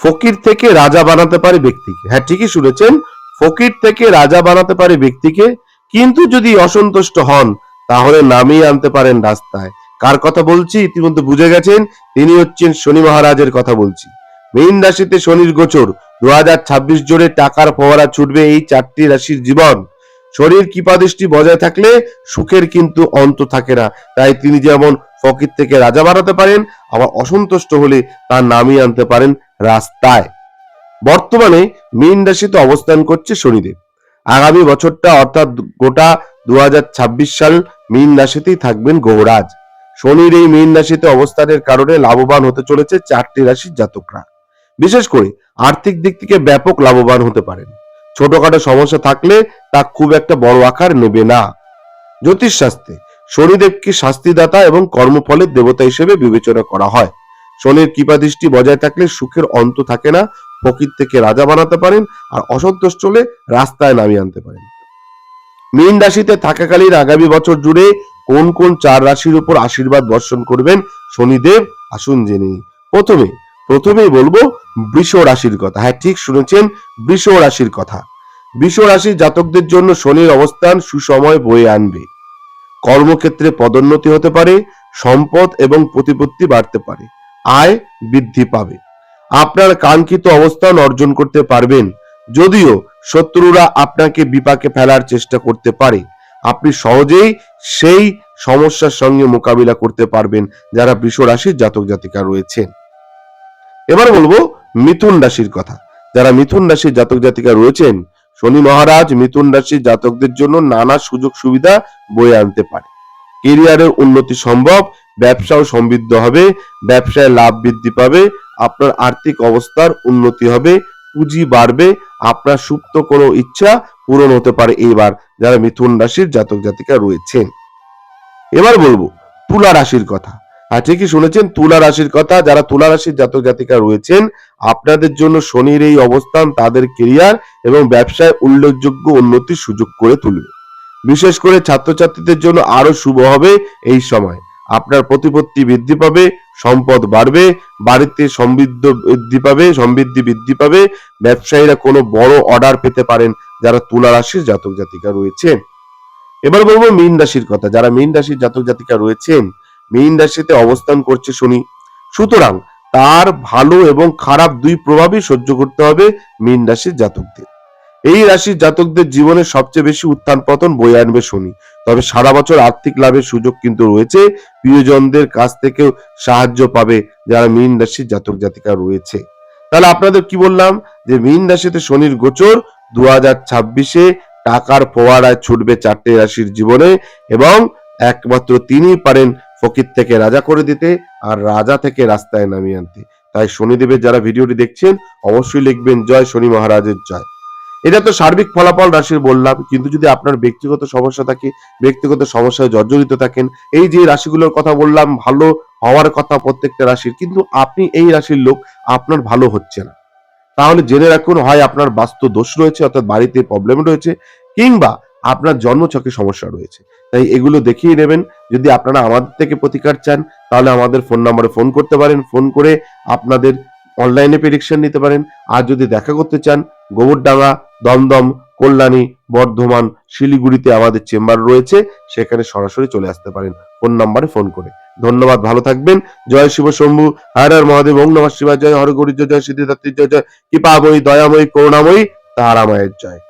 ফকির থেকে রাজা বানাতে পারে ব্যক্তিকে। হ্যাঁ ঠিকই শুনেছেন, ফকির থেকে রাজা বানাতে পারে ব্যক্তিকে, কিন্তু যদি অসন্তুষ্ট হন, তাহলে নামিয়ে আনতে পারেন রাস্তায়। কার কথা বলছি? ইতিমধ্যে বুঝে গেছেন, তিনি হচ্ছেন শনি মহারাজের কথা বলছি। মীন রাশিতে শনির গোচর দু হাজার ছাব্বিশ জোরে টাকার ফোয়ারা ছুটবে এই চারটি রাশির জীবন। শরীর কৃপাদৃষ্টি বজায় থাকলে সুখের কিন্তু অন্ত থাকে না। তাই তিনি যেমন ফকির থেকে রাজা বানাতে পারেন, আবার অসন্তুষ্ট হলে তার নামিয়ে আনতে পারেন রাস্তায়। বর্তমানে মীন রাশিতে অবস্থান করছে শনিদেব। আগামী বছরটা অর্থাৎ গোটা দু সাল মীন রাশিতেই থাকবেন গৌরাজ। শনির এই মীন রাশিতে অবস্থানের কারণে লাভবান হতে চলেছে চারটি রাশির জাতকরা। বিশেষ করে আর্থিক দিক থেকে ব্যাপক লাভবান হতে পারেন। ছোটখাটো সমস্যা থাকলে তা খুব একটা বড় আকার নেবে না। জ্যোতিষ শাস্ত্রে শনিদেবকে শাস্তিদাতা এবং কর্মফলের দেবতা হিসেবে বিবেচনা করা হয়। শনির কৃপাদৃষ্টি বজায় থাকলে সুখের অন্ত থাকে না, ফকির থেকে রাজা বানাতে পারেন আর অসন্তোষ চলে রাস্তায় নামিয়ে আনতে পারেন। মীন রাশিতে থাকাকালীন আগামী বছর জুড়ে কোন কোন চার রাশির উপর আশীর্বাদ বর্ষণ করবেন শনিদেব? আসুন জেনে। প্রথমে, প্রথমেই বলব বৃষ রাশির কথা। হ্যাঁ ঠিক শুনেছেন, বৃষ রাশির কথা। বৃষ রাশির জাতকদের জন্য শনির অবস্থান সুসময় বয়ে আনবে। কর্মক্ষেত্রে পদোন্নতি হতে পারে, সম্পদ এবং প্রতিপত্তি বাড়তে পারে। আয় বৃদ্ধি পাবে। আপনার কাঙ্ক্ষিত অবস্থান অর্জন করতে পারবেন। যদিও শত্রুরা আপনাকে বিপাকে ফেলার চেষ্টা করতে পারে। আপনি সহজেই সেই সমস্যার সঙ্গে মোকাবিলা করতে পারবেন যারা বৃষ রাশির জাতক জাতিকা রয়েছেন। এবার বলব মিথুন রাশির কথা। যারা মিথুন রাশির জাতক জাতিকা রয়েছেন, শনি মহারাজ মিথুন রাশির জাতকদের জন্য নানা সুযোগ সুবিধা বয়ে আনতে পারে। কেরিয়ারের উন্নতি সম্ভব ব্যবসাও সমৃদ্ধ হবে, ব্যবসায় লাভ বৃদ্ধি পাবে, আপনার আর্থিক অবস্থার উন্নতি হবে, পুঁজি বাড়বে, আপনার সুপ্ত কোনো ইচ্ছা পূরণ হতে পারে এইবার, যারা মিথুন রাশির জাতক জাতিকা রয়েছেন। এবার বলব, তুলা রাশির কথা। হ্যাঁ ঠিকই শুনেছেন, তুলা রাশির কথা, যারা তুলা রাশির জাতক জাতিকা রয়েছেন, আপনাদের জন্য শনির এই অবস্থান তাদের কেরিয়ার এবং ব্যবসায় উল্লেখযোগ্য উন্নতির সুযোগ করে তুলবে। বিশেষ করে ছাত্রছাত্রীদের জন্য আরও শুভ হবে এই সময়। আপনার প্রতিপত্তি বৃদ্ধি পাবে, সম্পদ বাড়বে, বাড়িতে সমৃদ্ধ বৃদ্ধি পাবে, সমৃদ্ধি বৃদ্ধি পাবে। ব্যবসায়ীরা কোনো বড় অর্ডার পেতে পারেন, যারা তুলা রাশির জাতক জাতিকা রয়েছেন এবার বলব মীন রাশির কথা, যারা মীন রাশির জাতক জাতিকা রয়েছেন মীন রাশিতে অবস্থান করছে শনি। সুতরাং তার ভালো এবং খারাপ দুই প্রভাবই সহ্য করতে হবে মীন রাশির জাতকদের। এই রাশির জাতকদের জীবনে সবচেয়ে বেশি উত্থান পতন বয়ে আনবে শনি। তবে সারা বছর আর্থিক লাভের সুযোগ কিন্তু রয়েছে। প্রিয়জনদের কাছ থেকেও সাহায্য পাবে যারা মীন রাশির জাতক জাতিকা রয়েছে। তাহলে আপনাদের কি বললাম? যে মীন রাশিতে শনির গোচর দু হাজার ছাব্বিশে টাকার ফোয়ারায় ছুটবে চারটে রাশির জীবনে এবং একমাত্র তিনিই পারেন ফকির থেকে রাজা করে দিতে আর রাজা থেকে রাস্তায় নামিয়ে আনতে। তাই শনিদেবের যারা ভিডিওটি দেখছেন, অবশ্যই লিখবেন, জয় শনি মহারাজের জয়। এটা তো সার্বিক ফলাফল, রাশির বললাম। কিন্তু যদি আপনার ব্যক্তিগত সমস্যা থাকে, ব্যক্তিগত সমস্যায় জর্জরিত থাকেন, এই যে রাশিগুলোর কথা বললাম, ভালো হওয়ার কথা প্রত্যেকটা রাশির, কিন্তু আপনি এই রাশির লোক, আপনার ভালো হচ্ছে না। তাহলে জেনে রাখুন, হয় আপনার বাস্তু দোষ রয়েছে, অর্থাৎ বাড়িতে প্রবলেম রয়েছে, কিংবা আপনার জন্মছকে সমস্যা রয়েছে। তাই এগুলো দেখিয়ে নেবেন। যদি আপনারা আমাদের থেকে প্রতিকার চান, তাহলে আমাদের ফোন নম্বরে ফোন করতে পারেন। ফোন করে আপনাদের অনলাইনে প্রেডিকশন নিতে পারেন। আর যদি দেখা করতে চান, গোবরডাঙ্গা দমদম, কল্যাণী, বর্ধমান, শিলিগুড়িতে আমাদের চেম্বার রয়েছে। সেখানে সরাসরি চলে আসতে পারেন। ফোন নাম্বারে ফোন করে। ধন্যবাদ, ভালো থাকবেন। জয় শিব শম্ভু। হর হর মহাদেব, ওম নমঃ শিবা জয় হর গৌরী, জয় সিদ্ধিদাত্রী জয় জয় কৃপাময়ী, দয়াময়ী, করুণাময়ী, তারামায়ের জয়।